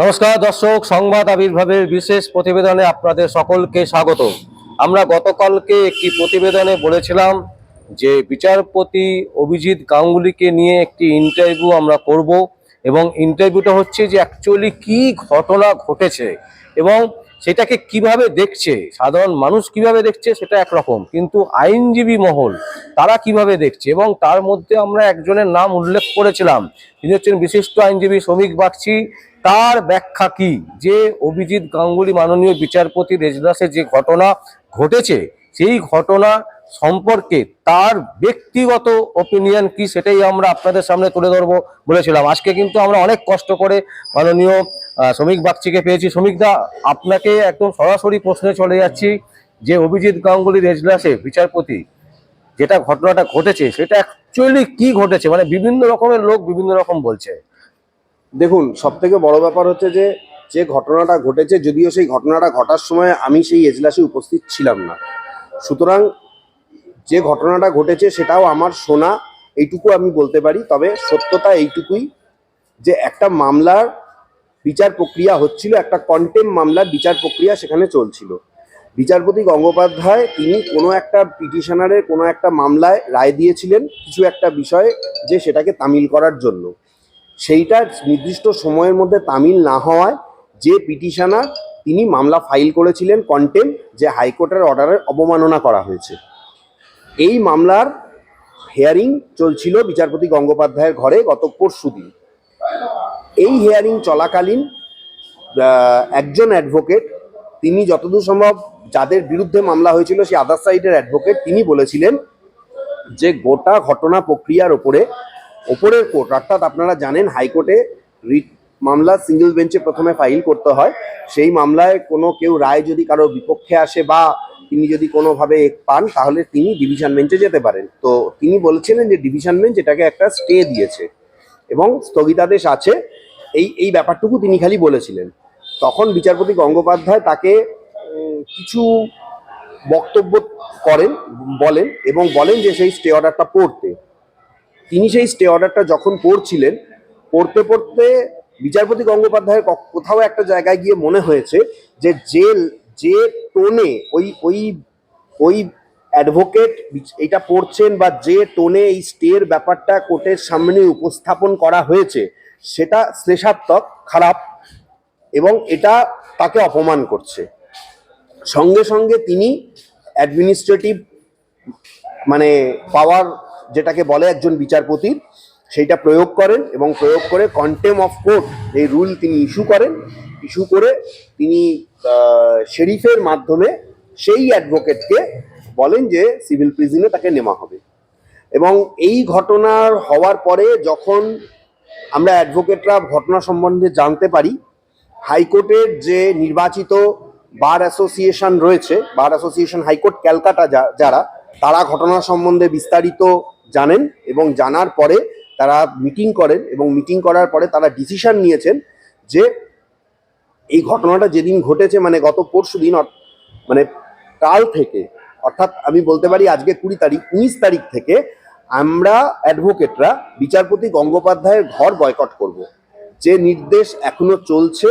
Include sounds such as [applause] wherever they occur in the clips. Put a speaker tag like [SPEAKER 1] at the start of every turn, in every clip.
[SPEAKER 1] নমস্কার দর্শক, সংবাদ আবির্ভাবের বিশেষ প্রতিবেদনে আপনাদের সকলকে স্বাগত। আমরা গতকালকে একটি প্রতিবেদনে বলেছিলাম যে বিচারপতি অভিজিৎ গাঙ্গুলিকে নিয়ে একটি ইন্টারভিউ আমরা করব এবং ইন্টারভিউটা হচ্ছে যে অ্যাকচুয়ালি কি ঘটনা ঘটেছে এবং সেটাকে কীভাবে দেখছে, সাধারণ মানুষ কীভাবে দেখছে সেটা একরকম, কিন্তু আইনজীবী মহল তারা কীভাবে দেখছে এবং তার মধ্যে আমরা একজনের নাম উল্লেখ করেছিলাম। তিনি হচ্ছেন বিশিষ্ট আইনজীবী শ্রমিক বাগচি তার ব্যাখ্যা কি? যে অভিজিৎ গাঙ্গুলি মাননীয় বিচারপতির এজলাসে যে ঘটনা ঘটেছে, সেই ঘটনা সম্পর্কে তার ব্যক্তিগত ওপিনিয়ন কি সেটাই আমরা আপনাদের সামনে তুলে ধরবো বলেছিলাম। আজকে কিন্তু আমরা অনেক কষ্ট করে মাননীয় শ্রমিক বাগচিকে পেয়েছি। শ্রমিকদা আপনাকে একদম সরাসরি প্রশ্নে চলে যাচ্ছি যে অভিজিৎ গাঙ্গুলির এজলাসে বিচারপতি যেটা ঘটনাটা ঘটেছে, সেটা অ্যাকচুয়ালি কি ঘটেছে? মানে বিভিন্ন রকমের লোক বিভিন্ন রকম বলছে।
[SPEAKER 2] দেখুন সব থেকে বড় ব্যাপার হচ্ছে যে যে ঘটনাটা ঘটেছে, যদিও সেই ঘটনাটা ঘটার সময় আমি সেই এজলাসে উপস্থিত ছিলাম না। সুতরাং যে ঘটনাটা ঘটেছে সেটাও আমার শোনা, এইটুকু আমি বলতে পারি। তবে সত্যতা এইটুকুই যে, একটা মামলার বিচার প্রক্রিয়া হচ্ছিল, একটা কন্টেম মামলার বিচার প্রক্রিয়া সেখানে চলছিল। বিচারপতি গঙ্গোপাধ্যায়, তিনি কোনো একটা পিটিশনারের কোনো একটা মামলায় রায় দিয়েছিলেন কিছু একটা বিষয়ে যে, সেটাকে তামিল করার জন্য। সেইটা নির্দিষ্ট সময়ের মধ্যে তামিল না হওয়ায় যে পিটিশনার তিনি মামলা ফাইল করেছিলেন কন্টেম যে হাইকোর্টের অর্ডারের অবমাননা করা হয়েছে। এই মামলার হেয়ারিং চলছিল বিচারপতি গঙ্গোপাধ্যায়ের ঘরে গত পরশু দিন। এই হেয়ারিং চলাকালীন একজন অ্যাডভোকেট, তিনি যতদূর সম্ভব যাদের বিরুদ্ধে মামলা হয়েছিল সেই আদার সাইডের অ্যাডভোকেট তিনি বলেছিলেন যে গোটা ঘটনা প্রক্রিয়ার ওপরে ওপরের কোর্ট, অর্থাৎ আপনারা জানেন হাইকোর্টে রিট মামলা সিঙ্গেল বেঞ্চে প্রথমে ফাইল করতে হয়। সেই মামলায় কোনো কেউ রায় যদি কারোর বিপক্ষে আসে বা তিনি যদি কোনোভাবে পান, তাহলে তিনি ডিভিশন বেঞ্চে যেতে পারেন। তো তিনি বলেছিলেন যে ডিভিশন বেঞ্চ এটাকে একটা স্টে দিয়েছে এবং স্থগিতাদেশ আছে। এই এই ব্যাপারটুকু তিনি খালি বলেছিলেন। তখন বিচারপতি গঙ্গোপাধ্যায় তাকে কিছু বক্তব্য করেন, বলেন এবং বলেন যে সেই স্টে অর্ডারটা পড়তে। তিনি সেই স্টে অর্ডারটা যখন পড়ছিলেন পড়তে পড়তে বিচারপতি গঙ্গোপাধ্যায়ের কোথাও একটা জায়গায় গিয়ে মনে হয়েছে যে যে যে টোনে ওই ওই ওই অ্যাডভোকেট এটা পড়ছেন বা যে টোনে এই স্টের ব্যাপারটা কোর্টের সামনে উপস্থাপন করা হয়েছে, সেটা শ্লেষাত্মক, খারাপ এবং এটা তাকে অপমান করছে। সঙ্গে সঙ্গে তিনি অ্যাডমিনিস্ট্রেটিভ মানে পাওয়ার যেটাকে বলে একজন বিচারপতির সেইটা প্রয়োগ করেন এবং প্রয়োগ করে কন্টেম অফ কোর্ট এই রুল তিনি ইস্যু করেন। ইস্যু করে তিনি শেরিফের মাধ্যমে সেই অ্যাডভোকেটকে বলেন যে সিভিল প্রিজনে তাকে নেওয়া হবে। এবং এই ঘটনার হওয়ার পরে যখন আমরা অ্যাডভোকেটরা ঘটনা সম্বন্ধে জানতে পারি, হাইকোর্টের যে নির্বাচিত বার অ্যাসোসিয়েশন রয়েছে, বার অ্যাসোসিয়েশন হাইকোর্ট ক্যালকাটা যারা, তারা ঘটনা সম্বন্ধে বিস্তারিত জানেন এবং জানার পরে তারা মিটিং করেন এবং মিটিং করার পরে তারা ডিসিশন নিয়েছেন যে এই ঘটনাটা যেদিন ঘটেছে মানে গত পরশু দিন মানে কাল থেকে, অর্থাৎ আমি বলতে পারি আজকে কুড়ি তারিখ, উনিশ তারিখ থেকে আমরা অ্যাডভোকেটরা বিচারপতি গঙ্গোপাধ্যায়ের ঘর বয়কট করব। যে নির্দেশ এখনও চলছে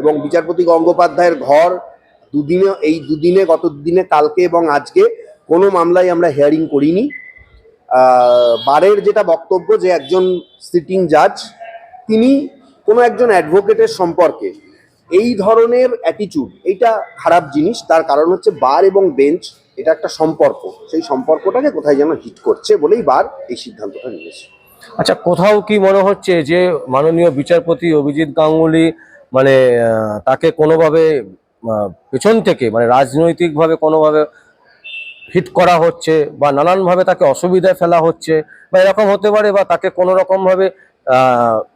[SPEAKER 2] এবং বিচারপতি গঙ্গোপাধ্যায়ের ঘর দুদিনে, এই দুদিনে, গত দুদিনে, কালকে এবং আজকে কোনো মামলায় আমরা হিয়ারিং করিনি। বারের যেটা বক্তব্য যে একজন সিটিং জাজ তিনি কোনো একজন অ্যাডভোকেটের সম্পর্কে এই ধরনের অ্যাটিটিউড এইটা খারাপ জিনিস, তার কারণ হচ্ছে বার এবং বেঞ্চ এটা একটা সম্পর্ক। সেই সম্পর্কটাকে কোথায় যেন হিট করছে বলেই বার এই সিদ্ধান্তটা নিয়েছে।
[SPEAKER 1] আচ্ছা কোথাও কি মনে হচ্ছে যে মাননীয় বিচারপতি অভিজিৎ গাঙ্গুলি মানে তাকে কোনোভাবে পেছন থেকে মানে রাজনৈতিকভাবে কোনোভাবে হিট করা হচ্ছে বা নানানভাবে তাকে অসুবিধায় ফেলা হচ্ছে বা এরকম হতে পারে বা তাকে কোনো রকমভাবে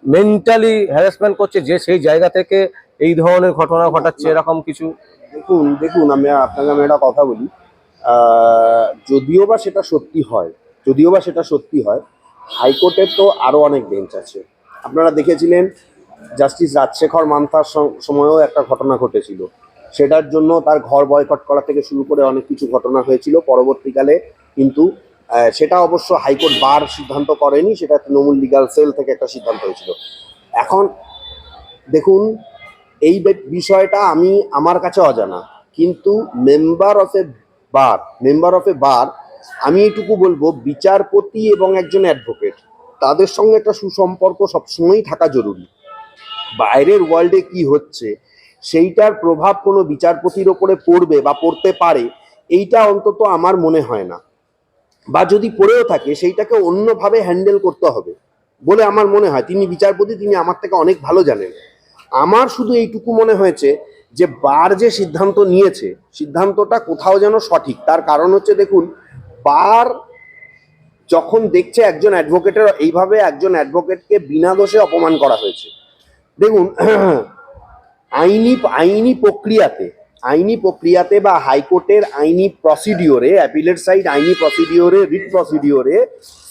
[SPEAKER 1] মেন্টালি হ্যারাসমেন্ট করছে যে সেই জায়গা থেকে এই ধরনের ঘটনা ঘটাচ্ছে এরকম কিছু?
[SPEAKER 2] দেখুন দেখুন আমি আপনাকে আমি একটা কথা বলি। যদিও বা সেটা সত্যি হয় যদিও বা সেটা সত্যি হয় হাইকোর্টের তো আরও অনেক বেঞ্চ আছে। আপনারা দেখেছিলেন জাস্টিস রাজশেখর মান্থার সম- সময়েও একটা ঘটনা ঘটেছিল। সেটার জন্য তার ঘর বয়কট করা থেকে শুরু করে অনেক কিছু ঘটনা হয়েছিল পরবর্তীকালে। কিন্তু সেটা অবশ্য হাইকোর্ট বার সিদ্ধান্ত করেনি, সেটা তৃণমূল লিগাল সেল থেকে একটা সিদ্ধান্ত হয়েছিল। এখন দেখুন, এই বিষয়টা আমি, আমার কাছে অজানা। কিন্তু member of a bar member of a bar আমি এইটুকু বলব, বিচারপতি এবং একজন অ্যাডভোকেট তাদের সঙ্গে একটা সুসম্পর্ক সবসময়ই থাকা জরুরি। বাইরের ওয়ার্ল্ডে কি হচ্ছে সেইটার প্রভাব কোনো বিচারপতির ওপরে পড়বে বা পড়তে পারে, এইটা অন্তত আমার মনে হয় না। বা যদি পড়েও থাকে, সেইটাকে অন্যভাবে হ্যান্ডেল করতে হবে বলে আমার মনে হয়। তিনি বিচারপতি, তিনি আমার থেকে অনেক ভালো জানেন। আমার শুধু এইটুকু মনে হয়েছে যে বার যে সিদ্ধান্ত নিয়েছে, সিদ্ধান্তটা কোথাও যেন সঠিক। তার কারণ হচ্ছে, দেখুন, বার যখন দেখছে একজন অ্যাডভোকেটের এইভাবে একজন অ্যাডভোকেটকে বিনা দোষে অপমান করা হয়েছে। দেখুন আইনি আইনি প্রক্রিয়াতে আইনি প্রক্রিয়াতে বা হাইকোর্টের আইনি প্রসিডিওরে অ্যাপিলেট সাইড আইনি প্রসিডিওরে রিট প্রসিডিওরে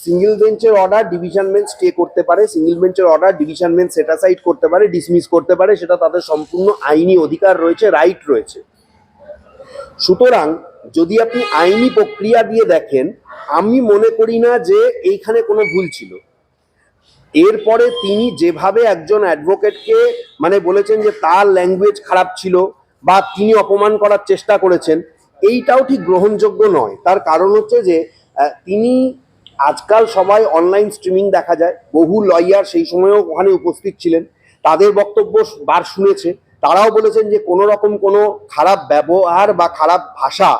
[SPEAKER 2] সিঙ্গেল বেঞ্চের অর্ডার ডিভিশন বেঞ্চ স্টে করতে পারে সিঙ্গেল বেঞ্চের অর্ডার ডিভিশন বেঞ্চ সেটাসাইড করতে পারে ডিসমিস করতে পারে, সেটা তাদের সম্পূর্ণ আইনি অধিকার রয়েছে রাইট রয়েছে। সুতরাং যদি আপনি আইনি প্রক্রিয়া দিয়ে দেখেন, আমি মনে করি না যে এইখানে কোনো ভুল ছিল। এরপরে তিনি যেভাবে একজন অ্যাডভোকেটকে মানে বলেছেন যে তার ল্যাঙ্গুয়েজ খারাপ ছিল বা তিনি অপমান করার চেষ্টা করেছেন, এইটাও ঠিক গ্রহণযোগ্য নয়। তার কারণ হচ্ছে যে তিনি আজকাল সবাই অনলাইন স্ট্রিমিং দেখা যায়, বহু লয়ার সেই সময়ও ওখানে উপস্থিত ছিলেন, তাদের বক্তব্য বার শুনেছে, তারাও বলেছেন যে কোনো রকম কোনো খারাপ ব্যবহার বা খারাপ ভাষা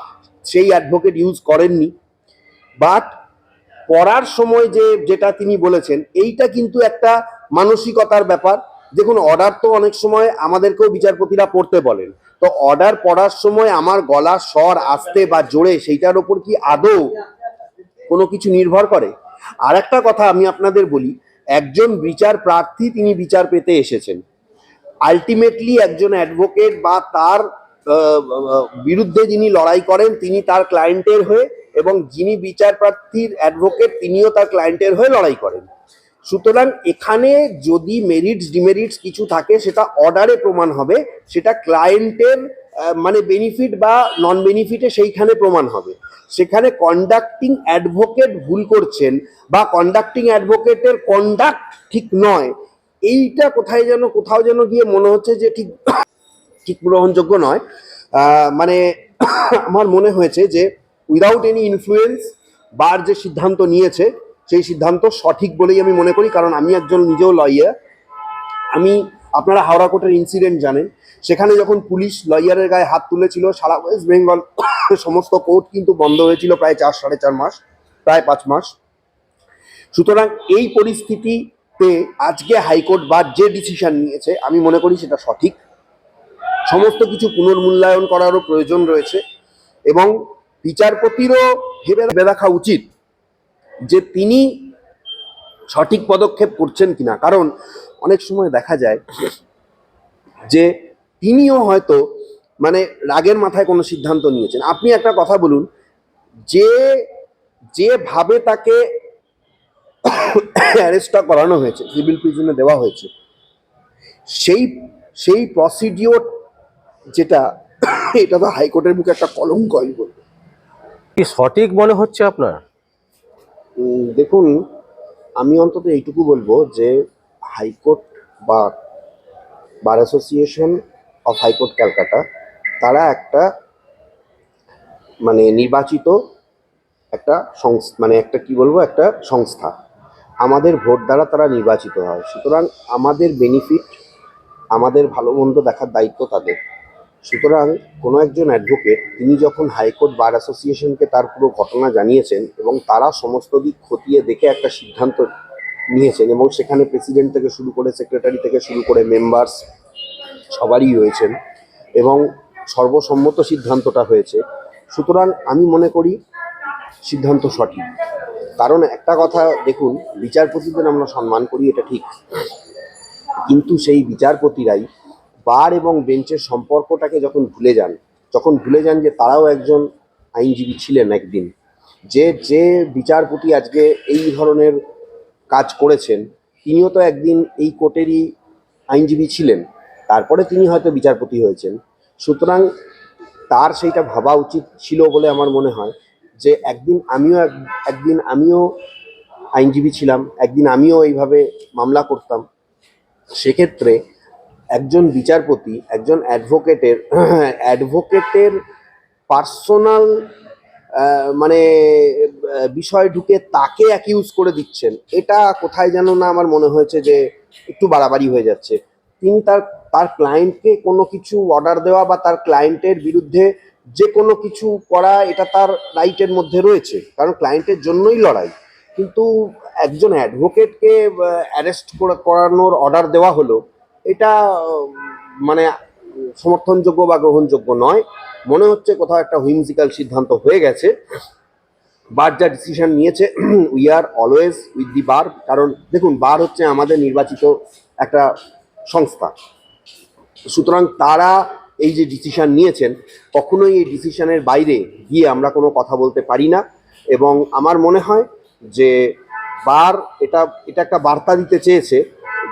[SPEAKER 2] সেই অ্যাডভোকেট ইউজ করেননি। বাট পড়ার সময় যে, যেটা তিনি বলেছেন, এইটা কিন্তু একটা মানসিকতার ব্যাপার। দেখুন অর্ডার তো অনেক সময় আমাদেরকেও বিচারপতিরা পড়তে বলেন। তো অর্ডার পড়ার সময় আমার গলার স্বর আসতে বা জোরে সেইটার ওপর কি আদৌ কোনো কিছু নির্ভর করে? আর একটা কথা আমি আপনাদের বলি, একজন বিচার প্রার্থী তিনি বিচার পেতে এসেছেন। আলটিমেটলি একজন অ্যাডভোকেট বা তার বিরুদ্ধে যিনি লড়াই করেন, তিনি তার ক্লায়েন্টের হয়ে এবং যিনি বিচার প্রার্থীর অ্যাডভোকেট তিনিও তার ক্লায়েন্টের হয়ে লড়াই করেন। সুতরাং এখানে যদি মেরিটস ডিমেরিটস কিছু থাকে, সেটা অর্ডারে প্রমাণ হবে, সেটা ক্লায়েন্টের মানে বেনিফিট বা নন বেনিফিটে সেইখানে প্রমাণ হবে। সেখানে কন্ডাক্টিং অ্যাডভোকেট ভুল করছেন বা কন্ডাক্টিং অ্যাডভোকেটের কন্ডাক্ট ঠিক নয়, এইটা কোথায় যেন, কোথাও যেন গিয়ে মনে হচ্ছে যে ঠিক ঠিক গ্রহণযোগ্য নয়। মানে [coughs] আমার মনে হয়েছে যে উইদাউট এনি ইনফ্লুয়েন্স বার যে সিদ্ধান্ত নিয়েছে, সেই সিদ্ধান্ত সঠিক বলেই আমি মনে করি, কারণ আমি একজন নিজেও লয়ার আমি, আপনারা হাওড়া কোর্টের ইনসিডেন্ট জানেন। সেখানে যখন পুলিশ লয়ারের গায়ে হাত তুলেছিল, সারা ওয়েস্ট বেঙ্গল [coughs] সমস্ত কোর্ট কিন্তু বন্ধ হয়েছিল প্রায় চার, সাড়ে চার মাস, প্রায় পাঁচ মাস। সুতরাং এই পরিস্থিতিতে আজকে হাইকোর্ট বা যে ডিসিশন নিয়েছে, আমি মনে করি সেটা সঠিক। সমস্ত কিছু পুনর্মূল্যায়ন করারও প্রয়োজন রয়েছে এবং বিচারপতিরও ভেবে রাখা উচিত যে তিনি সঠিক পদক্ষেপ করছেন কিনা। কারণ অনেক সময় দেখা যায় যে তিনিও হয়তো মানে রাগের মাথায় কোনো সিদ্ধান্ত নিয়েছেন। আপনি একটা কথা বলুন, যে যেভাবে তাকে অ্যারেস্টটা করানো হয়েছে সিভিল প্রিজনে দেওয়া হয়েছে, সেই সেই প্রসিডিওর যেটা, এটা তো হাইকোর্টের মুখে একটা কলঙ্ক আমি বলব
[SPEAKER 1] কি সঠিক মনে হচ্ছে আপনার?
[SPEAKER 2] দেখুন, আমি অন্তত এইটুকু বলব যে হাইকোর্ট বা bar association of high court Calcutta, তারা একটা মানে নির্বাচিত একটা সংস্থা মানে একটা কি বলব, একটা সংস্থা। আমাদের ভোট দ্বারা তারা নির্বাচিত হয়। সুতরাং আমাদের বেনিফিট আমাদের ভালো মন্দ দেখার দায়িত্ব তাদের। সুতরাং কোনো একজন অ্যাডভোকেট তিনি যখন হাইকোর্ট বার অ্যাসোসিয়েশনকে তার পুরো ঘটনা জানিয়েছেন এবং তারা সমস্ত দিক খতিয়ে দেখে একটা সিদ্ধান্ত নিয়েছেন এবং সেখানে প্রেসিডেন্ট থেকে শুরু করে সেক্রেটারি থেকে শুরু করে মেম্বার্স সবারই রয়েছেন এবং সর্বসম্মত সিদ্ধান্তটা হয়েছে। সুতরাং আমি মনে করি সিদ্ধান্ত সঠিক। কারণ একটা কথা দেখুন, বিচারপতিদের আমরা সম্মান করি, এটা ঠিক। কিন্তু সেই বিচারপতিরাই বার এবং বেঞ্চের সম্পর্কটাকে যখন ভুলে যান, যখন ভুলে যান যে তারাও একজন আইনজীবী ছিলেন একদিন, যে যে বিচারপতি আজকে এই ধরনের কাজ করেছেন, তিনিও তো একদিন এই কোর্টেরই আইনজীবী ছিলেন, তারপরে তিনি হয়তো বিচারপতি হয়েছেন। সুতরাং তার সেইটা ভাবা উচিত ছিল বলে আমার মনে হয় যে একদিন আমিও এক- একদিন আমিও আইনজীবী ছিলাম, একদিন আমিও এইভাবে মামলা করতাম। সেক্ষেত্রে একজন বিচারপতি, একজন অ্যাডভোকেটের [clears throat] অ্যাডভোকেটের পার্সোনাল মানে বিষয় ঢুকে তাকে অ্যাকিউজ করে দিচ্ছেন। এটা কোথায় যেন না আমার মনে হয়েছে যে একটু বাড়াবাড়ি হয়ে যাচ্ছে। তিনি তার তার ক্লায়েন্টকে কোনো কিছু অর্ডার দেওয়া বা তার ক্লায়েন্টের বিরুদ্ধে যে কোনো কিছু করা, এটা তার রাইটের মধ্যে রয়েছে। কারণ ক্লায়েন্টের জন্যই লড়াই। কিন্তু একজন অ্যাডভোকেটকে অ্যারেস্ট করানোর অর্ডার দেওয়া হলো এটা মানে সমর্থনযোগ্য বা গ্রহণযোগ্য নয়। মনে হচ্ছে কোথাও একটা হুইমসিক্যাল সিদ্ধান্ত হয়ে গেছে। বার যা ডিসিশন নিয়েছে we are always with the bar কারণ দেখুন বার হচ্ছে আমাদের নির্বাচিত একটা সংস্থা। সুতরাং তারা এই যে ডিসিশন নিয়েছেন, কখনোই এই ডিসিশনের বাইরে গিয়ে আমরা কোনো কথা বলতে পারি না। এবং আমার মনে হয় যে বার এটা এটা একটা বার্তা দিতে চেয়েছে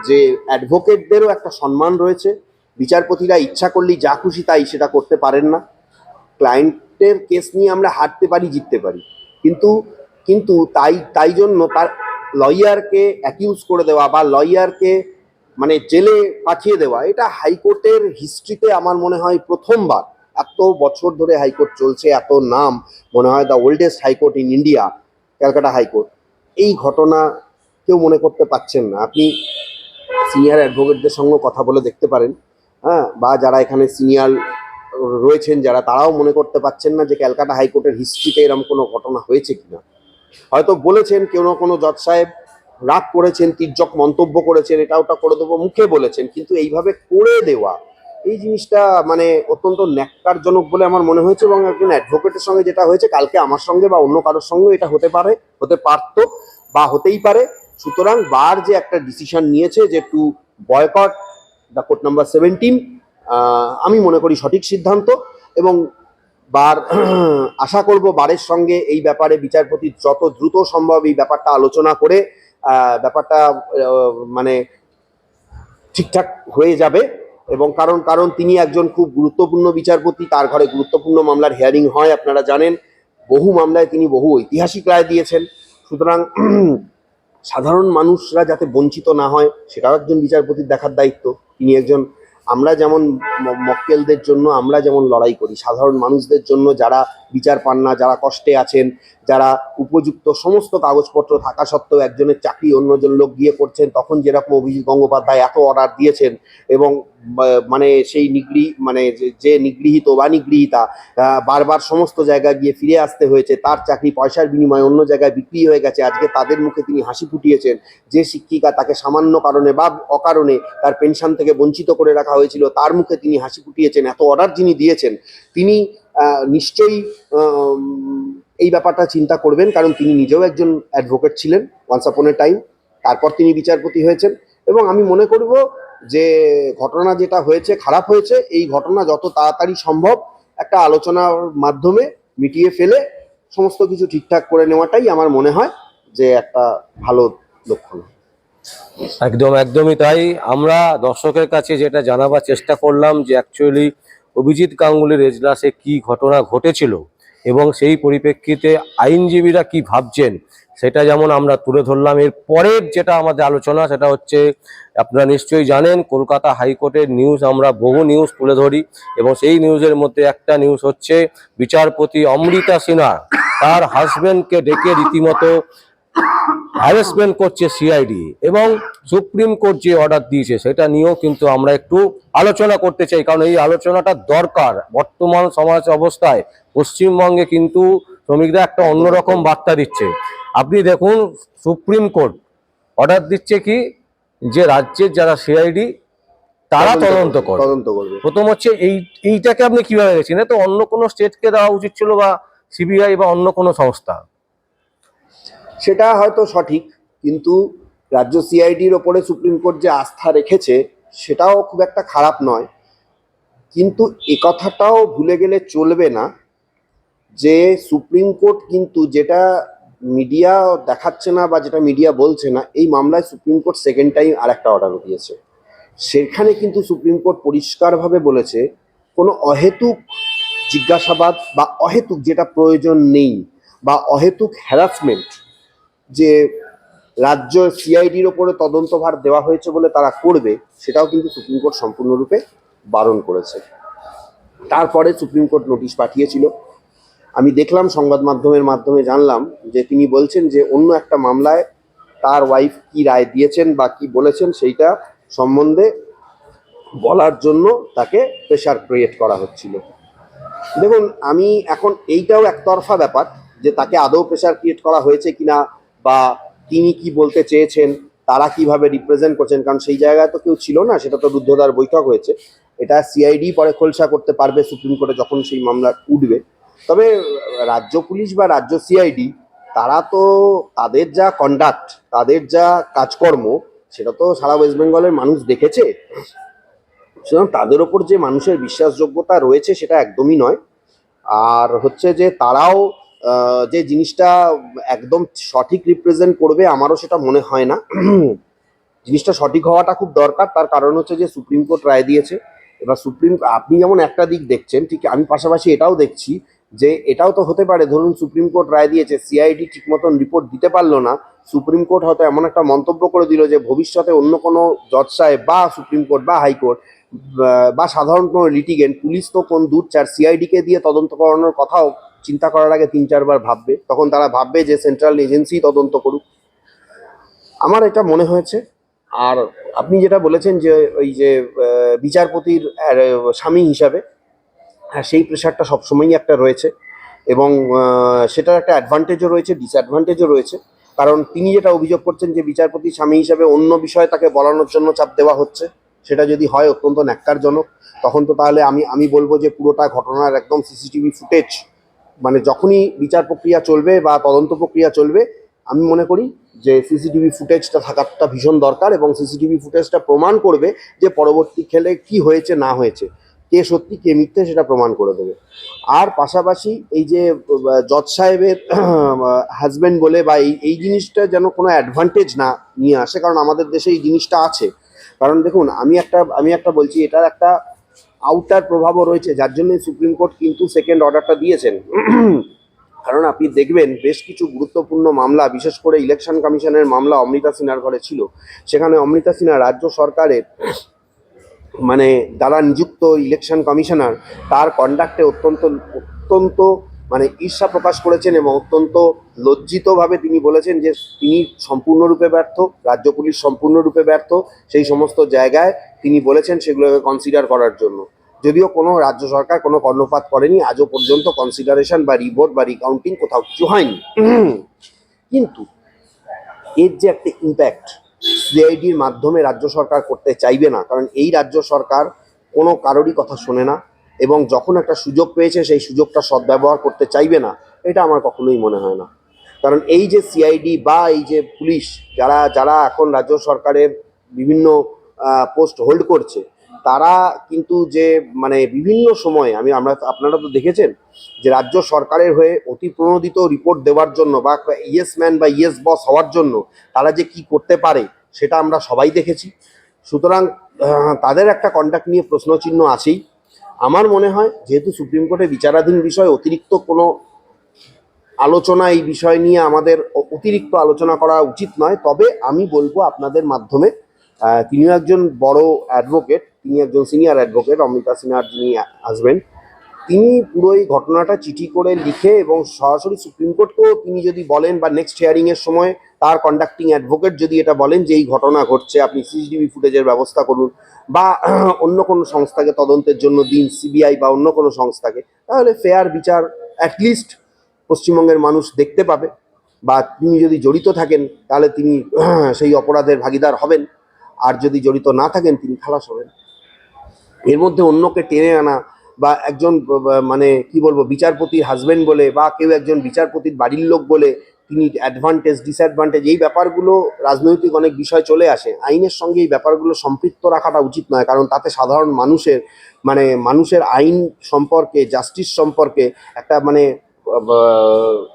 [SPEAKER 2] যে অ্যাডভোকেটদেরও একটা সম্মান রয়েছে, বিচারপতিরা ইচ্ছা করলেই যা খুশি তাই সেটা করতে পারেন না। ক্লায়েন্টের কেস নিয়ে আমরা হারতে পারি, জিততে পারি। কিন্তু কিন্তু তাই তাই জন্য তার লয়ারকে অ্যাকিউজ করে দেওয়া বা লয়ারকে মানে জেলে পাঠিয়ে দেওয়া, এটা হাইকোর্টের হিস্ট্রিতে আমার মনে হয় প্রথমবার। এত বছর ধরে হাইকোর্ট চলছে, এত নাম, মনে হয় the oldest high court in India Calcutta high court. এই ঘটনা কেউ মনে করতে পারছেন না। আপনি সিনিয়র অ্যাডভোকেটদের সঙ্গে কথা বলে দেখতে পারেন হ্যাঁ বা যারা এখানে সিনিয়র রয়েছেন, যারা তারাও মনে করতে পারছেন না যে ক্যালকাটা হাইকোর্টের হিস্ট্রিতে এরকম কোনো ঘটনা হয়েছে কিনা। হয়তো বলেছেন, কেউ না কোনো জজ সাহেব রাগ করেছেন, তির্যক মন্তব্য করেছেন, এটা ওটা করে দেবো, মুখে বলেছেন, কিন্তু এইভাবে করে দেওয়া, এই জিনিসটা মানে অত্যন্ত ন্যাক্কারজনক বলে আমার মনে হয়েছে এবং একজন অ্যাডভোকেটের সঙ্গে যেটা হয়েছে, কালকে আমার সঙ্গে বা অন্য কারোর সঙ্গে এটা হতে পারে, হতে পারতো বা হতেই পারে। সুতরাং বার যে একটা ডিসিশন নিয়েছে যে to boycott the court number seventeen আমি মনে করি সঠিক সিদ্ধান্ত এবং বার, [clears throat] আশা করব বারের সঙ্গে এই ব্যাপারে বিচারপতি যত দ্রুত সম্ভব এই ব্যাপারটা আলোচনা করে ব্যাপারটা মানে ঠিকঠাক হয়ে যাবে এবং কারণ কারণ তিনি একজন খুব গুরুত্বপূর্ণ বিচারপতি, তার ঘরে গুরুত্বপূর্ণ মামলার হিয়ারিং হয়, আপনারা জানেন। বহু মামলায় তিনি বহু ঐতিহাসিক রায় দিয়েছেন। সুতরাং [clears throat] সাধারণ মানুষরা যাতে বঞ্চিত না হয়, সেটাও একজন বিচারপতির দেখার দায়িত্ব। তিনি একজন, আমরা যেমন মক্কেলদের জন্য আমরা যেমন লড়াই করি, সাধারণ মানুষদের জন্য যারা বিচার পান না, যারা কষ্টে আছেন, যারা উপযুক্ত সমস্ত কাগজপত্র থাকা সত্ত্বেও একজনের চাকরি অন্যজন লোক গিয়ে করছেন, তখন যেরকম অভিজিৎ গঙ্গোপাধ্যায় এত অর্ডার দিয়েছেন এবং মানে সেই নিগৃহ মানে যে- নিগৃহীত বা নিগৃহীতা বারবার সমস্ত জায়গায় গিয়ে ফিরে আসতে হয়েছে, তার চাকরি পয়সার বিনিময়ে অন্য জায়গায় বিক্রি হয়ে গেছে, আজকে তাদের মুখে তিনি হাসি ফুটিয়েছেন, যে শিক্ষিকা তাকে সামান্য কারণে বা অকারণে তার পেনশন থেকে বঞ্চিত করে রাখা হয়েছিল, তার মুখে তিনি হাসি ফুটিয়েছেন, এত অর্ডার যিনি দিয়েছেন, তিনি নিশ্চয়ই এই ব্যাপারটা চিন্তা করবেন, কারণ তিনি নিজেও একজন অ্যাডভোকেট ছিলেন ওয়ান্স আপন এ টাইম তারপর তিনি বিচারপতি হয়েছেন। এবং আমি মনে করব যে ঘটনা যেটা হয়েছে, খারাপ হয়েছে, এই ঘটনা যত তাড়াতাড়ি সম্ভব একটা আলোচনার মাধ্যমে মিটিয়ে ফেলে, সমস্ত কিছু ঠিকঠাক করে নেওয়াটাই আমার মনে হয় যে একটা ভালো লক্ষণ।
[SPEAKER 1] একদম, একদমই তাই। আমরা দর্শকের কাছে যেটা জানাবার চেষ্টা করলাম যে অ্যাকচুয়ালি অভিজিৎ গাঙ্গুলির এজলাসে কি ঘটনা ঘটেছিল এবং সেই পরিপ্রেক্ষিতে আইনজীবীরা কি ভাবছেন, সেটা যেমন আমরা তুলে ধরলাম। এর পরের যেটা আমাদের আলোচনা, সেটা হচ্ছে, আপনারা নিশ্চয়ই জানেন, কলকাতা হাইকোর্টের নিউজ, আমরা বহু নিউজ তুলে ধরি এবং সেই নিউজের মধ্যে একটা নিউজ হচ্ছে, বিচারপতি অমৃতা সিনহা তার হাজব্যান্ডকে ডেকে রীতিমতো হ্যারাসমেন্ট করছে সিআইডি এবং সুপ্রিম কোর্ট যে অর্ডার দিয়েছে সেটা নিয়েও কিন্তু আমরা একটু আলোচনা করতে চাই। কারণ এই আলোচনাটা দরকার। বর্তমান সমাজ অবস্থায় পশ্চিমবঙ্গে কিন্তু শ্রমিকরা একটা অন্যরকম বার্তা দিচ্ছে। আপনি দেখুন সুপ্রিম কোর্ট অর্ডার দিচ্ছে কি? যে রাজ্যের যারা সিআইডি তারা তদন্ত করে
[SPEAKER 2] তদন্ত করবে।
[SPEAKER 1] প্রথম হচ্ছে এই এইটাকে আপনি কীভাবে গেছেন তো অন্য কোনো স্টেটকে দেওয়া উচিত ছিল বা সিবিআই বা অন্য কোনো সংস্থা।
[SPEAKER 2] সেটা হয়তো সঠিক, কিন্তু রাজ্য সিআইডির ওপরে সুপ্রিম কোর্ট যে আস্থা রেখেছে, সেটাও খুব একটা খারাপ নয়। কিন্তু এ কথাটাও ভুলে গেলে চলবে না যে সুপ্রিম কোর্ট কিন্তু যেটা মিডিয়া দেখাচ্ছে না বা যেটা মিডিয়া বলছে না, এই মামলায় সুপ্রিম কোর্ট সেকেন্ড টাইম আর একটা অর্ডার দিয়েছে। সেখানে কিন্তু সুপ্রিম কোর্ট পরিষ্কারভাবে বলেছে, কোনো অহেতুক জিজ্ঞাসাবাদ বা অহেতুক যেটা প্রয়োজন নেই বা অহেতুক হ্যারাসমেন্ট যে রাজ্য সিআইডির ওপরে তদন্তভার দেওয়া হয়েছে বলে তারা করবে, সেটাও কিন্তু সুপ্রিম কোর্ট সম্পূর্ণরূপে বারণ করেছে। তারপরে সুপ্রিম কোর্ট নোটিশ পাঠিয়েছিল। আমি দেখলাম সংবাদ মাধ্যমের মাধ্যমে জানলাম যে তিনি বলছেন যে অন্য একটা মামলায় তার ওয়াইফ কি রায় দিয়েছেন বা কি বলেছেন সেইটা সম্বন্ধে বলার জন্য তাকে প্রেশার ক্রিয়েট করা হচ্ছিল। দেখুন, আমি এখন এইটাও একতরফা ব্যাপার যে তাকে আদৌ প্রেশার ক্রিয়েট করা হয়েছে কিনা বা তিনি কি বলতে চেয়েছেন, তারা কীভাবে রিপ্রেজেন্ট করছেন, কারণ সেই জায়গায় তো কেউ ছিল না, সেটা তো রুদ্ধদ্বার বৈঠক হয়েছে। এটা সিআইডি পরে খোলসা করতে পারবে সুপ্রিম কোর্টে যখন সেই মামলা উঠবে। তবে রাজ্য পুলিশ বা রাজ্য সিআইডি তারা তো তাদের যা কন্ডাক্ট তাদের যা কাজকর্ম, সেটা তো সারা ওয়েস্ট বেঙ্গলের মানুষ দেখেছে। সুতরাং তাদের ওপর যে মানুষের বিশ্বাসযোগ্যতা রয়েছে, সেটা একদমই নয়। আর হচ্ছে যে তারাও যে জিনিসটা একদম সঠিক রিপ্রেজেন্ট করবে আমারও সেটা মনে হয় না। জিনিসটা সঠিক হওয়াটা খুব দরকার, তার কারণ হচ্ছে যে সুপ্রিম কোর্ট রায় দিয়েছে। এবার সুপ্রিম আপনি যেমন একটা দিক দেখছেন, ঠিক, আমি পাশাপাশি এটাও দেখছি যে এটাও তো হতে পারে, ধরুন সুপ্রিম কোর্ট রায় দিয়েছে সিআইডি ঠিক মতন রিপোর্ট দিতে পারল না সুপ্রিম কোর্ট হয়তো এমন একটা মন্তব্য করে দিল যে ভবিষ্যতে অন্য কোনো জজ সাহেব বা সুপ্রিম কোর্ট বা হাইকোর্ট বা সাধারণ কোনো লিটিগেন্ট পুলিশ তো কোন দূর, চার সিআইডিকে দিয়ে তদন্ত করানোর কথাও চিন্তা করার আগে তিন, চারবার ভাববে। তখন তারা ভাববে যে সেন্ট্রাল এজেন্সি তদন্ত করুক। আমার এটা মনে হয়েছে। আর আপনি যেটা বলেছেন যে ওই যে বিচারপতির স্বামী হিসাবে হ্যাঁ সেই প্রেশারটা সবসময়ই একটা রয়েছে। এবং সেটার একটা অ্যাডভান্টেজও রয়েছে ডিসঅ্যাডভান্টেজও রয়েছে। কারণ তিনি যেটা অভিযোগ করছেন যে বিচারপতি স্বামী হিসাবে অন্য বিষয়ে তাকে বলানোর জন্য চাপ দেওয়া হচ্ছে, সেটা যদি হয় অত্যন্ত ন্যাক্কারজনক, তখন তো তাহলে আমি আমি বলব যে পুরোটা ঘটনার একদম সিসিটিভি ফুটেজ মানে যখনই বিচার প্রক্রিয়া চলবে বা তদন্ত প্রক্রিয়া চলবে, আমি মনে করি যে সিসিটিভি ফুটেজটা থাকাটা ভীষণ দরকার এবং সিসিটিভি ফুটেজটা প্রমাণ করবে যে পরবর্তী খেলে কি হয়েছে, না হয়েছে, কে সত্যি, কে মিথ্যে সেটা প্রমাণ করে দেবে। আর পাশাপাশি এই যে জজ সাহেবের হাজব্যান্ড বলে বা এই এই জিনিসটা যেন কোনো অ্যাডভান্টেজ না নিয়ে আসে, কারণ আমাদের দেশে এই জিনিসটা আছে। কারণ দেখুন, আমি একটা আমি একটা বলছি, এটার একটা আউটার প্রভাবও রয়েছে, যার জন্য সুপ্রিম কোর্ট কিন্তু সেকেন্ড অর্ডারটা দিয়েছেন। কারণ আপনি দেখবেন বেশ কিছু গুরুত্বপূর্ণ মামলা, বিশেষ করে ইলেকশন কমিশনের মামলা অমৃতা সিনহার ঘরে ছিল। সেখানে অমৃতা সিনহা রাজ্য সরকারের মানে দ্বারা নিযুক্ত ইলেকশন কমিশনার তার কন্ডাক্টে অত্যন্ত অত্যন্ত মানে ঈর্ষা প্রকাশ করেছেন এবং অত্যন্ত লজ্জিতভাবে তিনি বলেছেন যে তিনি সম্পূর্ণরূপে ব্যর্থ, রাজ্য পুলিশ সম্পূর্ণরূপে ব্যর্থ। সেই সমস্ত জায়গায় তিনি বলেছেন সেগুলোকে কনসিডার করার জন্য। যদিও কোনো রাজ্য সরকার কোনো কর্ণপাত করেনি, আজও পর্যন্ত কনসিডারেশন বা রিভোট বা রিকাউন্টিং কোথাও কিছু হয়নি। কিন্তু এর যে একটা ইম্প্যাক্ট সিআইডির মাধ্যমে রাজ্য সরকার করতে চাইবে না, কারণ এই রাজ্য সরকার কোনো কারোরই কথা শোনে না। এবং যখন একটা সুযোগ পেয়েছে, সেই সুযোগটা সদ্ব্যবহার করতে চাইবে না, এটা আমার কখনোই মনে হয় না। কারণ এই যে সিআইডি বা এই যে পুলিশ, যারা যারা এখন রাজ্য সরকারের বিভিন্ন পোস্ট হোল্ড করছে, তারা কিন্তু যে মানে বিভিন্ন সময়, আমি, আমরা, আপনারা তো দেখেছেন, যে রাজ্য সরকারের হয়ে অতি প্রণোদিত রিপোর্ট দেওয়ার জন্য বা ইয়েস ম্যান বা ইয়েস বস হওয়ার জন্য তারা যে কি করতে পারে, সেটা আমরা সবাই দেখেছি। সুতরাং তাদের একটা কন্ট্যাক্ট নিয়ে প্রশ্নচিহ্ন আছেই। আমার মনে হয়, যেহেতু সুপ্রিম কোর্টে বিচারাধীন বিষয় অতিরিক্ত কোনো আলোচনা এই বিষয় নিয়ে আমাদের অতিরিক্ত আলোচনা করা উচিত নয়। তবে আমি বলব আপনাদের মাধ্যমে তিনি তিনিও একজন বড় অ্যাডভোকেট তিনি একজন সিনিয়র অ্যাডভোকেট অমৃতা সিনহার যিনি হাজবেন্ড তিনি পুরো এই ঘটনাটা চিঠি করে লিখে এবং সরাসরি সুপ্রিম কোর্টকেও তিনি যদি বলেন বা নেক্সট হিয়ারিং এর সময় তার কন্ডাক্টিং অ্যাডভোকেট যদি এটা বলেন যে এই ঘটনা ঘটছে, আপনি সিসিটিভি ফুটেজের ব্যবস্থা করুন বা [clears throat] অন্য কোনো সংস্থাকে তদন্তের জন্য দিন সিবিআই বা অন্য কোনো সংস্থাকে, তাহলে ফেয়ার বিচার অ্যাটলিস্ট পশ্চিমবঙ্গের মানুষ দেখতে পাবে বা তিনি যদি জড়িত থাকেন, তাহলে তিনি [clears throat] সেই অপরাধের ভাগিদার হবেন। আর যদি জড়িত না থাকেন, তিনি খালাস হবেন। এর মধ্যে অন্যকে টেনে আনা বা একজন মানে কি বলব, বিচারপতির হাজবেন্ড বলে বা কেউ একজন বিচারপতির বাড়ির লোক বলে তিনি অ্যাডভান্টেজ ডিসঅ্যাডভান্টেজ এই ব্যাপারগুলো রাজনৈতিক অনেক বিষয় চলে আসে। আইনের সঙ্গে এই ব্যাপারগুলো সম্পৃক্ত রাখাটা উচিত নয়, কারণ তাতে সাধারণ মানুষের মানে মানুষের আইন সম্পর্কে জাস্টিস সম্পর্কে একটা মানে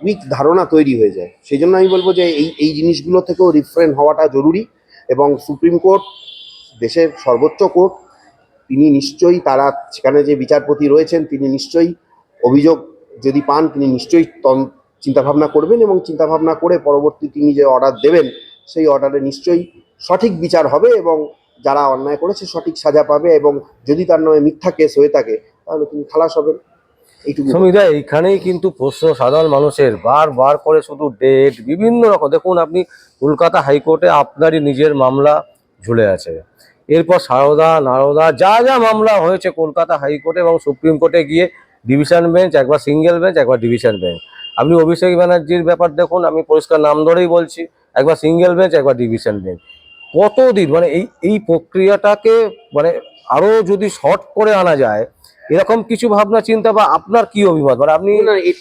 [SPEAKER 2] উইক ধারণা তৈরি হয়ে যায়। সেই জন্য আমি বলব যে এই এই জিনিসগুলো থেকেও রিফ্রেন হওয়াটা জরুরি এবং সুপ্রিম কোর্ট দেশের সর্বোচ্চ কোর্ট তিনি নিশ্চয়ই তারা সেখানে যে বিচারপতি রয়েছেন, তিনি নিশ্চয়ই অভিযোগ যদি পান, তিনি নিশ্চয়ই চিন্তাভাবনা করবেন এবং চিন্তাভাবনা করে পরবর্তী তিনি যে অর্ডার দেবেন, সেই অর্ডারে নিশ্চয়ই সঠিক বিচার হবে এবং যারা অন্যায় করেছে সঠিক সাজা পাবে এবং যদি তার নামে মিথ্যা কেস হয়ে থাকে, তাহলে তিনি খালাস হবেন।
[SPEAKER 1] সমীদা এইখানেই কিন্তু প্রশ্ন সাধারণ মানুষের। বার বার করে শুধু ডেট বিভিন্ন রকম। দেখুন, আপনি কলকাতা হাইকোর্টে আপনারই নিজের মামলা ঝুলে আছে। এরপর সারদা, নারদা, যা যা মামলা হয়েছে কলকাতা হাইকোর্টে এবং সুপ্রিম কোর্টে গিয়ে ডিভিশন বেঞ্চ, একবার সিঙ্গেল বেঞ্চ, একবার ডিভিশন বেঞ্চ। আপনি অভিষেক ব্যানার্জির ব্যাপার দেখুন, আমি পরিষ্কার নাম ধরেই বলছি, একবার সিঙ্গেল বেঞ্চ, একবার ডিভিশন বেঞ্চ। কতদিন মানে এই এই প্রক্রিয়াটাকে মানে আরও যদি শর্ট করে আনা যায়, এরকম কিছু ভাবনা, চিন্তা বা আপনার কি অভিমত? মানে আপনি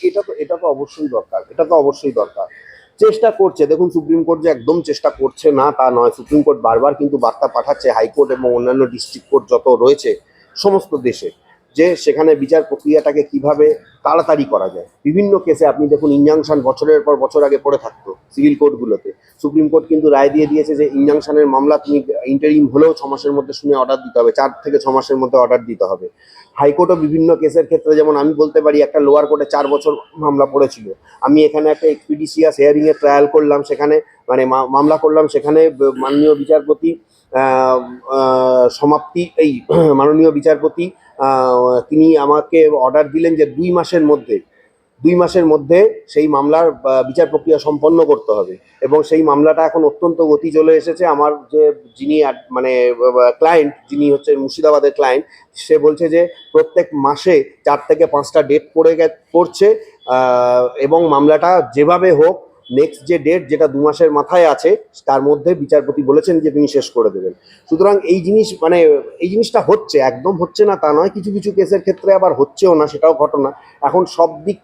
[SPEAKER 2] এটা তো এটা তো অবশ্যই দরকার, এটা তো অবশ্যই দরকার। চেষ্টা করছে। দেখুন, সুপ্রিম কোর্ট যে একদম চেষ্টা করছে না, তা নয়। সুপ্রিম কোর্ট বারবার কিন্তু বার্তা পাঠাচ্ছে, হাইকোর্ট এবং অন্যান্য ডিস্ট্রিক্ট কোর্ট যত রয়েছে, সমস্ত দেশে, যে সেখানে বিচার প্রক্রিয়াটাকে কীভাবে তাড়াতাড়ি করা যায়। বিভিন্ন কেসে আপনি দেখুন, ইনজাংশন বছরের পর বছর আগে পড়ে থাকতো সিভিল কোর্টগুলোতে। সুপ্রিম কোর্ট কিন্তু রায় দিয়ে দিয়েছে যে, ইনজাংশনের মামলা তুমি ইন্টারিম হলেও ছ মাসের মধ্যে শুনে অর্ডার দিতে হবে, চার থেকে ছ মাসের মধ্যে অর্ডার দিতে হবে। হাইকোর্টও বিভিন্ন কেসের ক্ষেত্রে, যেমন আমি বলতে পারি, একটা লোয়ার কোর্টে চার বছর মামলা পড়েছিল। আমি এখানে একটা এক্সপিডিসিয়াস হেয়ারিংয়ে ট্রায়াল করলাম, সেখানে মানে মামলা করলাম, সেখানে মাননীয় বিচারপতি সমাপ্তি, এই [clears throat] মাননীয় বিচারপতি তিনি আমাকে অর্ডার দিলেন যে দুই মাসের মধ্যে দুই মাসের মধ্যে সেই মামলার বিচার প্রক্রিয়া সম্পন্ন করতে হবে। এবং সেই মামলাটা এখন অত্যন্ত গতি চলে এসেছে। আমার যে যিনি মানে ক্লায়েন্ট যিনি হচ্ছে মুর্শিদাবাদের ক্লায়েন্ট সে বলছে যে প্রত্যেক মাসে চার থেকে পাঁচটা ডেট পড়ে পড়ছে এবং মামলাটা যেভাবে হোক নেক্সট যে ডেট যেটা দু মাসের মাথায় আছে, তার মধ্যে বিচারপতি বলেছেন যে তিনি শেষ করে দেবেন। সুতরাং এই জিনিস মানে এই জিনিসটা হচ্ছে, একদম হচ্ছে না তা নয়। কিছু কিছু কেসের ক্ষেত্রে আবার হচ্ছেও না, সেটাও ঘটনা। এখন সব দিক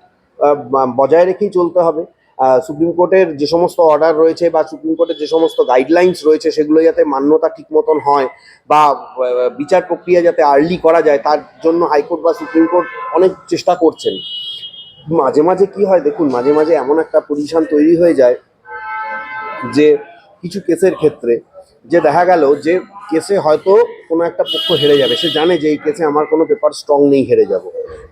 [SPEAKER 2] বজায় রেখেই চলতে হবে। সুপ্রিম কোর্টের যে সমস্ত অর্ডার রয়েছে বা সুপ্রিম কোর্টের যে সমস্ত গাইডলাইন্স রয়েছে, সেগুলো যাতে মান্যতা ঠিক মতন হয় বা বিচার প্রক্রিয়া যাতে আর্লি করা যায়, তার জন্য হাইকোর্ট বা সুপ্রিম কোর্ট অনেক চেষ্টা করছেন। মাঝে মাঝে কি হয় দেখুন, মাঝে মাঝে এমন একটা পজিশন তৈরি হয়ে যায় যে, কিছু কেসের ক্ষেত্রে যে দেখা গেল যে কেসে হয়তো কোনো একটা পক্ষ হেরে যাবে। সে জানে যে এই কেসে আমার কোনো পেপার স্ট্রং নেই, হেরে যাব।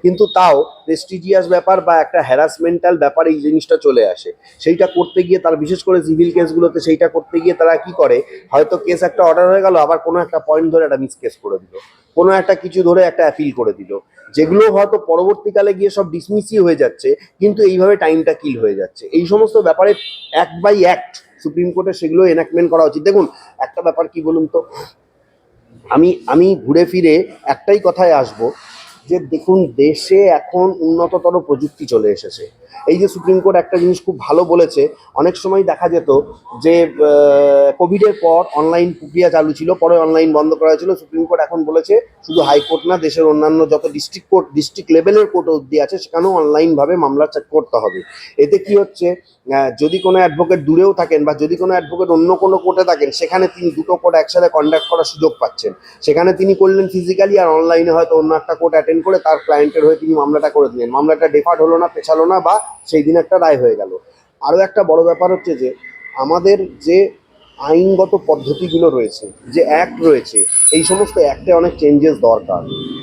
[SPEAKER 2] কিন্তু তাও প্রেস্টিজিয়াস ব্যাপার বা একটা হ্যারাসমেন্টাল ব্যাপার এই জিনিসটা চলে আসে। সেইটা করতে গিয়ে তার বিশেষ করে সিভিল কেসগুলোতে সেইটা করতে গিয়ে তারা কি করে? হয়তো কেস একটা অর্ডার হয়ে গেল, আবার কোনো একটা পয়েন্ট ধরে একটা মিস কেস করে দিল। কোনো একটা কিছু ধরে একটা অ্যাপিল করে দিল। যেগুলো হয়তো পরবর্তীকালে গিয়ে সব ডিসমিসই হয়ে যাচ্ছে, কিন্তু এইভাবে টাইমটা কিল হয়ে যাচ্ছে। এই সমস্ত ব্যাপারে অ্যাক্ট বাই অ্যাক্ট সুপ্রিম কোর্টে সেগুলো এনাক্টমেন্ট করা উচিত। দেখুন, একটা ব্যাপার কি বলুন তো? আমি আমি ঘুরে ফিরে একটাই কথায় আসব যে দেখুন, দেশে এখন উন্নততর প্রযুক্তি চলে এসেছে। এই যে সুপ্রিম কোর্ট একটা জিনিস খুব ভালো বলেছে, অনেক সময় দেখা যেত যে কোভিডের পর অনলাইন প্রক্রিয়া চালু ছিল, পরে অনলাইন বন্ধ করা হয়েছিল। সুপ্রিম কোর্ট এখন বলেছে, শুধু হাইকোর্ট না, দেশের অন্যান্য যত ডিস্ট্রিক্ট কোর্ট ডিস্ট্রিক্ট লেভেলের কোর্ট অবধি আছে, সেখানেও অনলাইনভাবে মামলা চেক করতে হবে। এতে কি হচ্ছে? যদি কোনো অ্যাডভোকেট দূরেও থাকেন বা যদি কোনো অ্যাডভোকেট অন্য কোনো কোর্টে থাকেন, সেখানে তিনি দুটো কোর্ট একসাথে কন্ডাক্ট করার সুযোগ পাচ্ছেন। সেখানে তিনি করলেন ফিজিক্যালি আর অনলাইনে হয়তো অন্য একটা কোর্ট অ্যাটেন্ড করে তার ক্লায়েন্টের হয়ে তিনি মামলাটা করে দিলেন। মামলাটা ডেফার্ড হলো না, পেছালো না বা সেই দিন একটা রায় হয়ে গেল। আরও একটা বড় ব্যাপার হচ্ছে যে, আমাদের যে আইনগত পদ্ধতিগুলো রয়েছে, যে অ্যাক্ট রয়েছে, এই সমস্ত অ্যাক্টে অনেক চেঞ্জেস দরকার।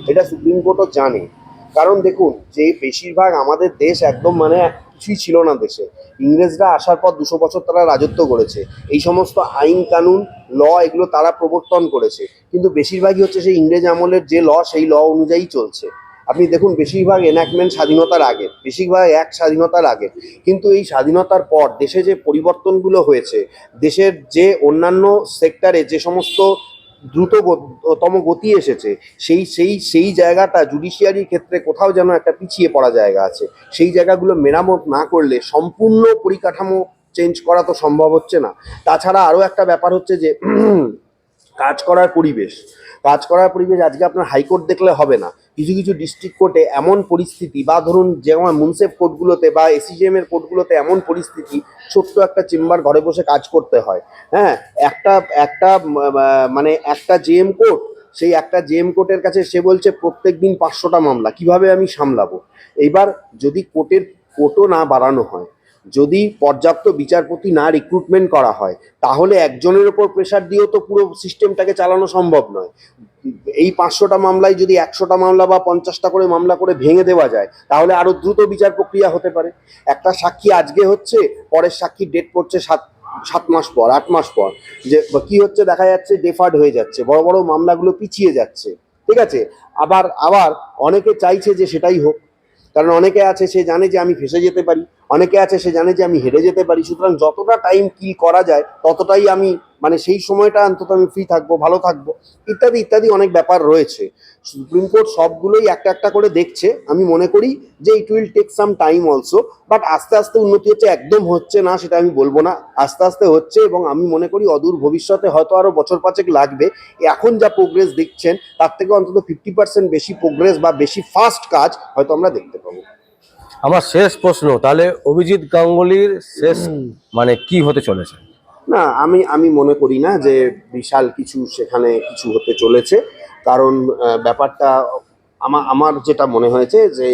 [SPEAKER 2] এটা সুপ্রিম কোর্টও জানে। কারণ দেখুন, যে বেশিরভাগ আমাদের দেশ একদম মানে কিছুই ছিল না দেশে। ইংরেজরা আসার পর দুশো বছর তারা রাজত্ব করেছে। এই সমস্ত আইন, কানুন, ল এগুলো তারা প্রবর্তন করেছে। কিন্তু বেশিরভাগই হচ্ছে সেই ইংরেজ আমলের যে ল, সেই ল অনুযায়ী চলছে। আপনি দেখুন, বেশিরভাগ এনাকমেন্ট স্বাধীনতার আগে, বেশিরভাগ এক স্বাধীনতার আগে। কিন্তু এই স্বাধীনতার পর দেশে যে পরিবর্তনগুলো হয়েছে, দেশের যে অন্যান্য সেক্টরে যে সমস্ত দ্রুততম গতি এসেছে, সেই সেই সেই জায়গাটা জুডিশিয়ারির ক্ষেত্রে কোথাও যেন একটা পিছিয়ে পড়া জায়গা আছে, সেই জায়গাগুলো মেরামত না করলে সম্পূর্ণ পরিকাঠামো চেঞ্জ করা তো সম্ভব হচ্ছে না। তাছাড়া আরও একটা ব্যাপার হচ্ছে যে, কাজ করার পরিবেশ কাজ করার পরিবেশ আজকে আপনার হাইকোর্ট দেখলে হবে না। কিছু কিছু ডিস্ট্রিক্ট কোর্টে এমন পরিস্থিতি, বা ধরুন যেমন মুন্সেফ কোর্টগুলোতে বা এসিজিএম এর কোর্টগুলোতে এমন পরিস্থিতি, ছোট্ট একটা চেম্বার ঘরে বসে কাজ করতে হয়। হ্যাঁ একটা একটা মানে একটা জেএম কোর্ট সেই একটা জেএম কোর্টের কাছে সে বলছে প্রত্যেক দিন পাঁচশোটা মামলা, কীভাবে আমি সামলাবো? এইবার যদি কোর্টের কোর্টও না বাড়ানো হয় যদি পর্যাপ্ত বিচারপতি না রিক্রুটমেন্ট করা হয়, তাহলে একজনের ওপর প্রেশার দিয়েও তো পুরো সিস্টেমটাকে চালানো সম্ভব নয়। এই পাঁচশোটা মামলায় যদি একশোটা মামলা বা পঞ্চাশটা করে মামলা করে ভেঙে দেওয়া যায়, তাহলে আরও দ্রুত বিচার প্রক্রিয়া হতে পারে। একটা সাক্ষী আজকে হচ্ছে, পরের সাক্ষীর ডেট পড়ছে সাত সাত মাস পর, আট মাস পর। যে, কি হচ্ছে দেখা যাচ্ছে ডেফার্ড হয়ে যাচ্ছে, বড় বড় মামলাগুলো পিছিয়ে যাচ্ছে। ঠিক আছে? আবার আবার অনেকে চাইছে যে সেটাই হোক। কারণ অনেকে আছে, সে জানে যে আমি ফেসে যেতে পারি। অনেকে আছে, সে জানে যে আমি হেরে যেতে পারি। সুতরাং যতটা টাইম কি করা যায়, ততটাই আমি মানে সেই সময়টা অন্তত আমি ফ্রি থাকব, ভালো থাকব, ইত্যাদি ইত্যাদি অনেক ব্যাপার রয়েছে। সুপ্রিম কোর্ট সবগুলোই একটা একটা করে দেখছে। আমি মনে করি যে it will take some time also but আস্তে আস্তে উন্নতি হচ্ছে, একদম হচ্ছে না, সেটা আমি বলব না। আস্তে আস্তে হচ্ছে এবং আমি মনে করি অদূর ভবিষ্যতে হয়তো আরও বছর পাঁচেক লাগবে। এখন যা প্রোগ্রেস দেখছেন, তার থেকে অন্তত ফিফটি পার্সেন্ট বেশি প্রোগ্রেস বা বেশি ফাস্ট কাজ হয়তো আমরা দেখতে পাবো।
[SPEAKER 1] আমার শেষ প্রশ্ন তাহলে অভিজিৎ গাঙ্গুলির শেষ মানে কি হতে চলেছে?
[SPEAKER 2] না আমি আমি মনে করি না যে বিশাল কিছু সেখানে কিছু হতে চলেছে। কারণ ব্যাপারটা আমার আমার যেটা মনে হয়েছে যে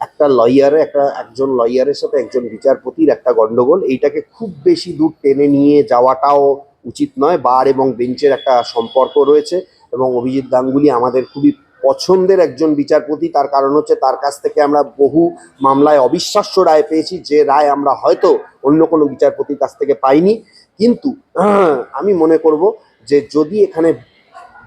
[SPEAKER 2] একটা লয়ারে একটা একজন লয়ারের সাথে একজন বিচারপতির একটা গন্ডগোল এইটাকে খুব বেশি দূর টেনে নিয়ে যাওয়াটাও উচিত নয়। বার এবং বেঞ্চের একটা সম্পর্ক রয়েছে এবং অভিজিৎ গাঙ্গুলি আমাদের খুবই পছন্দের একজন বিচারপতি, তার কারণ হচ্ছে তার কাছ থেকে আমরা বহু মামলায় অবিশ্বাস্য রায় পেয়েছি। যে রায় আমরা হয়তো অন্য কোনো বিচারপতির কাছ থেকে পাইনি। কিন্তু [clears throat] আমি মনে করব যে যদি এখানে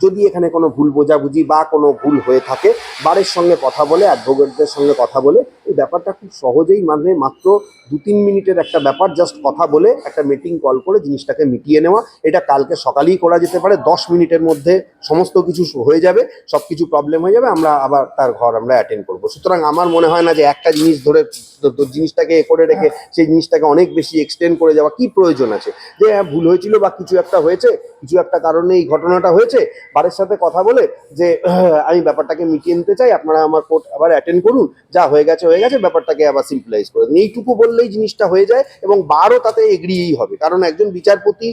[SPEAKER 2] যদি এখানে কোনো ভুল বোঝাবুঝি বা কোনো ভুল হয়ে থাকে, বারের সঙ্গে কথা বলে অ্যাডভোকেটদের সঙ্গে কথা বলে এই ব্যাপারটা খুব সহজেই মানে মাত্র দু তিন মিনিটের একটা ব্যাপার জাস্ট কথা বলে একটা মিটিং কল করে জিনিসটাকে মিটিয়ে নেওয়া। এটা কালকে সকালেই করা যেতে পারে, দশ মিনিটের মধ্যে সমস্ত কিছু হয়ে যাবে সব কিছু প্রবলেম হয়ে যাবে, আমরা আবার তার ঘর আমরা অ্যাটেন্ড করব। সুতরাং আমার মনে হয় না যে একটা জিনিস ধরে জিনিসটাকে এ করে রেখে সেই জিনিসটাকে অনেক বেশি এক্সটেন্ড করে যাওয়া কি প্রয়োজন আছে? যে হ্যাঁ ভুল হয়েছিল বা কিছু একটা হয়েছে, কিছু একটা কারণে এই ঘটনাটা হয়েছে, বারের সাথে কথা বলে যে আমি ব্যাপারটাকে মিটিয়ে নিতে চাই, আপনারা আমার কোর্ট আবার অ্যাটেন্ড করুন, যা হয়ে গেছে হয়ে গেছে, ব্যাপারটাকে আবার সিম্পলাইজ করে এইটুকু বললেই জিনিসটা হয়ে যায় এবং বারও তাতে এগ্রিই হবে। কারণ একজন বিচারপতি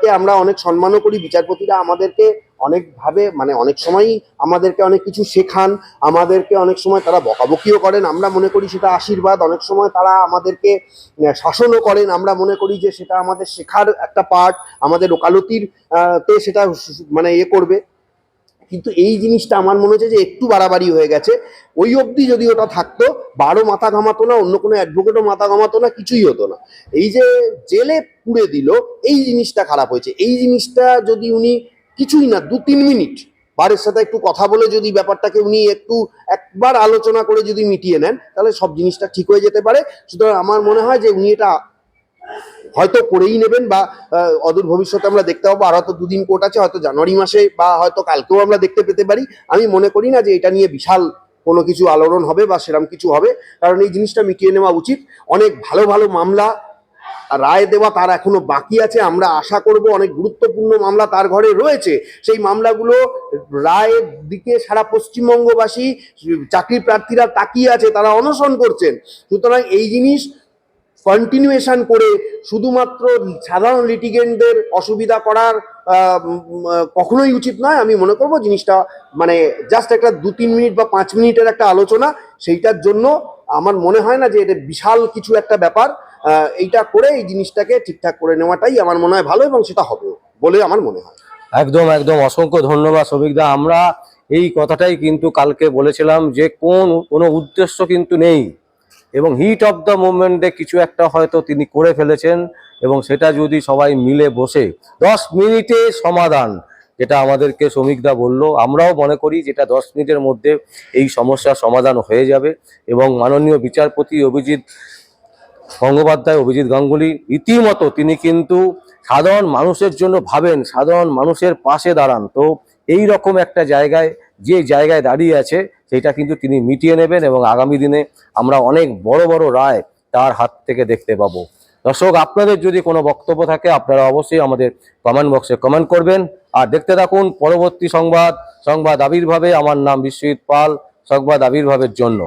[SPEAKER 2] কে আমরা অনেক সম্মানও করি, বিচারপতিরা আমাদেরকে অনেকভাবে মানে অনেক সময়ই আমাদেরকে অনেক কিছু শেখান, আমাদেরকে অনেক সময় তারা বকাবকিও করেন। আমরা মনে করি সেটা আশীর্বাদ, অনেক সময় তারা আমাদেরকে শাসনও করেন। আমরা মনে করি যে সেটা আমাদের শেখার একটা পার্ট আমাদের ওকালতির তে সেটা মানে ইয়ে করবে। কিন্তু এই জিনিসটা আমার মনে হচ্ছে যে একটু বাড়াবাড়ি হয়ে গেছে। ওই অবধি যদি ওটা থাকতো, বারো মাথা ঘামাতো না, অন্য কোনো অ্যাডভোকেটও মাথা ঘামাতো না, কিছুই হতো না। এই যে জেলে পুড়ে দিল, এই জিনিসটা খারাপ হয়েছে। এই জিনিসটা যদি উনি কিছুই না, দু তিন মিনিট, বারের সাথে একটু কথা বলে যদি ব্যাপারটাকে উনি একটু একবার আলোচনা করে যদি মিটিয়ে নেন, তাহলে সব জিনিসটা ঠিক হয়ে যেতে পারে। সুতরাং আমার মনে হয় যে উনি এটা হয়তো করেই নেবেন বা অদূর ভবিষ্যতে আমরা দেখতে পাবো, আর হয়তো দুদিন কোর্ট আছে, হয়তো জানুয়ারি মাসে বা হয়তো কালকেও আমরা দেখতে পেতে পারি। আমি মনে করি না যে এটা নিয়ে বিশাল কোনো কিছু আলোড়ন হবে বা সেরকম কিছু হবে, কারণ এই জিনিসটা মিটিয়ে নেওয়া উচিত। অনেক ভালো ভালো মামলা রায় দেওয়া তার এখনও বাকি আছে। আমরা আশা করব অনেক গুরুত্বপূর্ণ মামলা তার ঘরে রয়েছে। সেই মামলাগুলো রায়ের দিকে সারা পশ্চিমবঙ্গবাসী, চাকরি প্রার্থীরা তাকিয়ে আছে, তারা অনশন করছেন। সুতরাং এই জিনিস কন্টিনিউয়েশন করে শুধুমাত্র সাধারণ লিটিগেন্টদের অসুবিধা করার কখনোই উচিত নয়। আমি মনে করব জিনিসটা মানে জাস্ট একটা দু তিন মিনিট বা পাঁচ মিনিটের একটা আলোচনা, সেইটার জন্য আমার মনে হয় না যে এটা বিশাল কিছু একটা ব্যাপার। এইটা করে এই জিনিসটাকে ঠিকঠাক করে নেওয়াটাই আমার মনে হয় ভালো এবং সেটা হবে বলে আমার মনে হয়।
[SPEAKER 1] একদম একদম। অসংখ্য ধন্যবাদ সবিকদা। আমরা এই কথাটাই কিন্তু কালকে বলেছিলাম যে কোন, কোনো উদ্দেশ্য কিন্তু নেই। এবং হিট অফ দ্য মুভমেন্টে কিছু একটা হয়তো তিনি করে ফেলেছেন এবং সেটা যদি সবাই মিলে বসে দশ মিনিটে সমাধান, যেটা আমাদেরকে শ্রমিকদা বলল, আমরাও মনে করি যেটা দশ মিনিটের মধ্যে এই সমস্যার সমাধান হয়ে যাবে এবং মাননীয় বিচারপতি অভিজিৎ গঙ্গোপাধ্যায়, অভিজিৎ গাঙ্গুলি রীতিমতো তিনি কিন্তু সাধারণ মানুষের জন্য ভাবেন, সাধারণ মানুষের পাশে দাঁড়ান। তো এই রকম একটা জায়গায়, যে জায়গায় দাঁড়িয়ে আছে সেটা কিন্তু তিনি মিটিয়ে নেবেন এবং আগামী দিনে আমরা অনেক বড় বড় রায় তার হাত থেকে দেখতে পাবো। দর্শক, আপনাদের যদি কোনো বক্তব্য থাকে, আপনারা অবশ্যই আমাদের কমেন্ট বক্সে কমেন্ট করবেন। আর দেখতে থাকুন পরবর্তী সংবাদ সংবাদ আবির্ভাবে। আমার নাম বিশ্বজিৎ পাল, সংবাদ আবির্ভাবের জন্য।